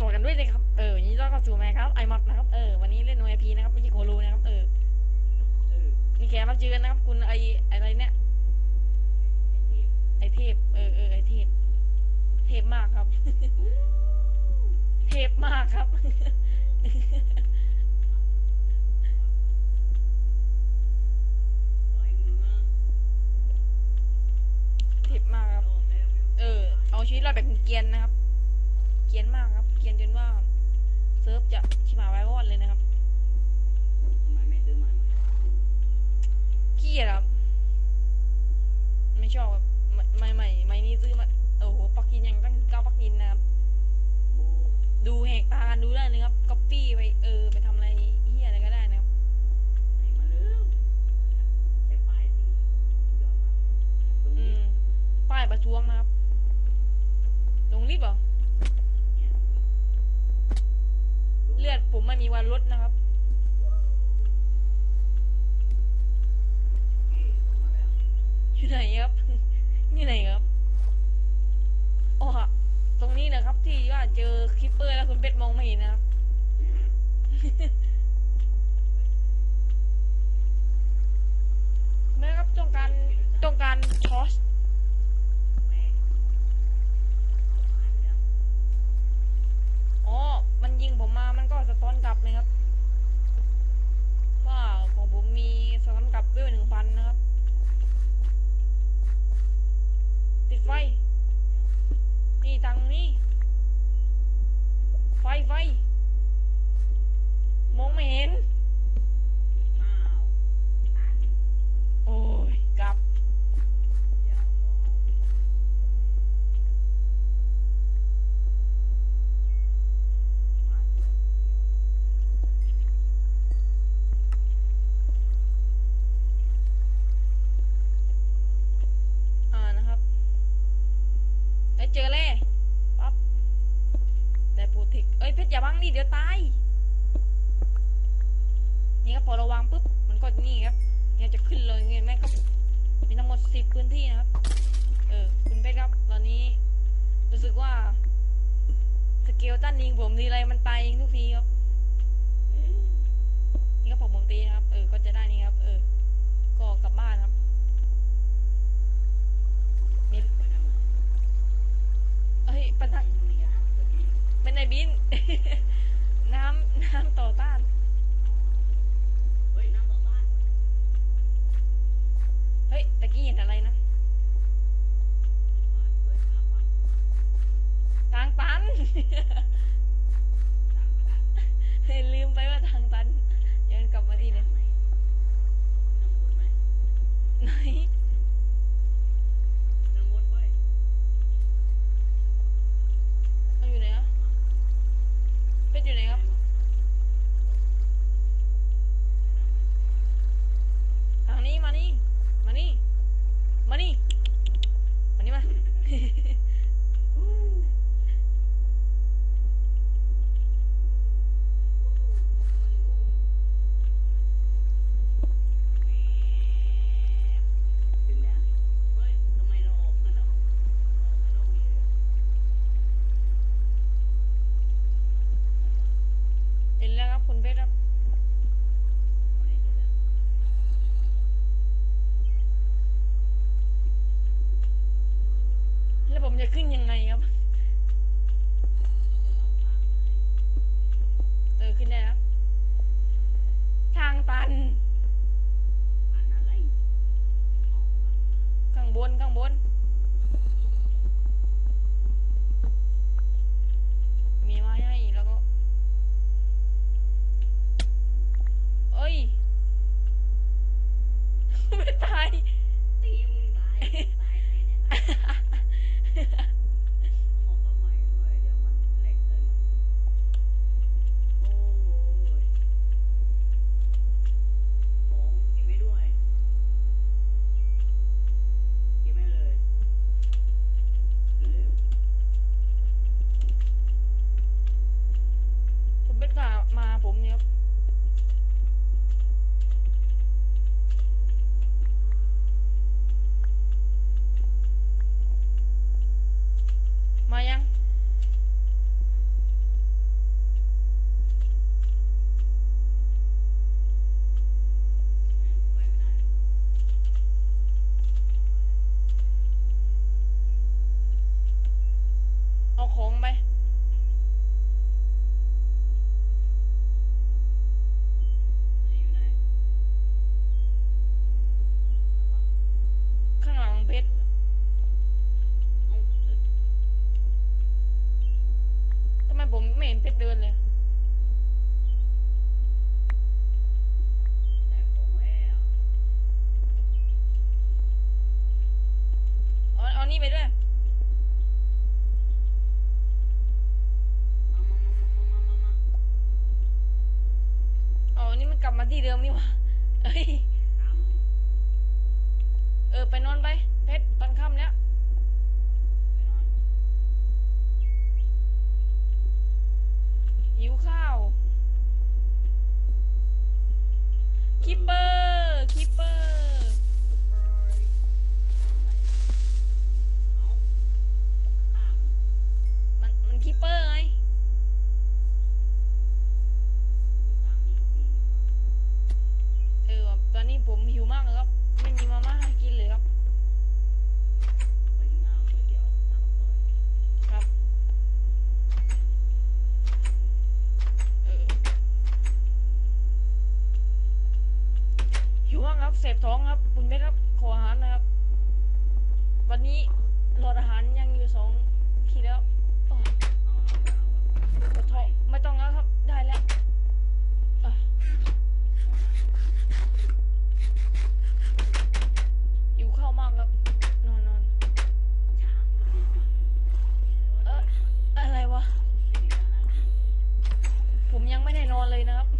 สวัสดีกันด้วยเลยครับ เออยินดีต้อนรับสู่แมครับไอมอดนะครับ เออ วันนี้เล่นโนเอพีนะครับ ไม่ใช่โครูนะครับ เออมีแขกรับเชิญนะครับ คุณไออะไรเนี่ย ไอเทพ เออเออไอเทพ เทพมากครับ เทพมากครับ เทพมากครับ เออ เอาชีวิตรอดแบบเกียนนะครับ เกรียนมากครับ เกรียนจนว่าเซิร์ฟจะชิมาไว้วอดเลยนะครับทำไมไม่ซื้อใหม่ขี้เกียจครับ ไม่ชอบครับไม่ไม่ไม่นี่ซื้อมาโอ้โหปักกินยังตั้งเก้าปักกินนะครับโอ้ดูแหกตากันดูได้เลยครับก๊อปปี้ไปเออไปทำอะไรเฮียอะไรก็ได้นะครับไหนมาเร็วใช้ป้ายสียอดมากตรงอืนี้มป้ายประท้วงนะครับลงรีบเหรอ เนี่ย เลือด ผมไม่มีวันลดนะครับนี่ตรงนั้นแล้วอยู่ไหนครับ นี่ไหนครับโอ้ฮะตรงนี้นะครับที่ว่าเจอคลิปเปอร์แล้วคุณเป็ดมองไม่เห็นนะครับ แม่ครับต้องการต้องการทอส แม่หายไปแล้ว อ๋อ มันยิงผมมา มัน กลับเลยครับว่าของผมมีสะท้อนกลับด้วยหนึ่งพันนะครับ ติดไฟ นี่ตังนี่ไฟไฟมองไม่เห็น อ้าวตัน โอ้ยกลับ เดี๋ยวเอามาเดี๋ยวเดี๋ยว อ่านะครับ เจอแล้วปั๊บแต่โปรเทคเอ้ยเพชรอย่าบังดิเดี๋ยวตาย นี่ครับพอระวังปุ๊บมันก็นี่ครับเนี่ยจะขึ้นเลยเงี้ยแม่ก็มีทั้งหมดสิบพื้นที่นะครับ เออคุณเพชรครับ ตอนนี้ รู้สึกว่า สเกลตันยิงผมทีไรมันตายเองทุกทีครับ นี่ครับผมผมตีนะครับ เออ ก็จะได้นี่ครับ เออ ก็กลับบ้านครับ มี ไปทำไม เอ้ยปะทัก ไม่มีอะเดี๋ยวนี้ เป็นไอ บิน น้ำน้ำต่อต้าน เฮ้ยน้ำต่อต้าน เฮ้ยตะกี้เห็นอะไรนะ เฮ้ยอาปัด ทางตัน ต่างกัน เฮ้ยลืมไปว่าทางตันย้อนกลับมาที่เนี่ย ไหนน้ำวนไหม ไหน น้ำวนไว้ เอาอยู่ไหนอะเพชรอยู่ไหนครับ ทา ค้งไปข้างหลังเพชรทำไมผมไม่เห็นเพชรเดินเลยเอเอานี่ไปด้วย ที่เดิมนี่หว่าเอ้ย เออ ไปนอนไปับเสพท้องครับคุณเม็ดครับขออาหารนะครับ วันนี้หลอดอาหารยังอยู่สองขีดแล้วปวดท้องไม่ต้องแล้วครับได้แล้วอยู่ข้าวมากครับนอนนอนเอออะไรวะ ผมยังไม่ได้นอนเลยนะครับ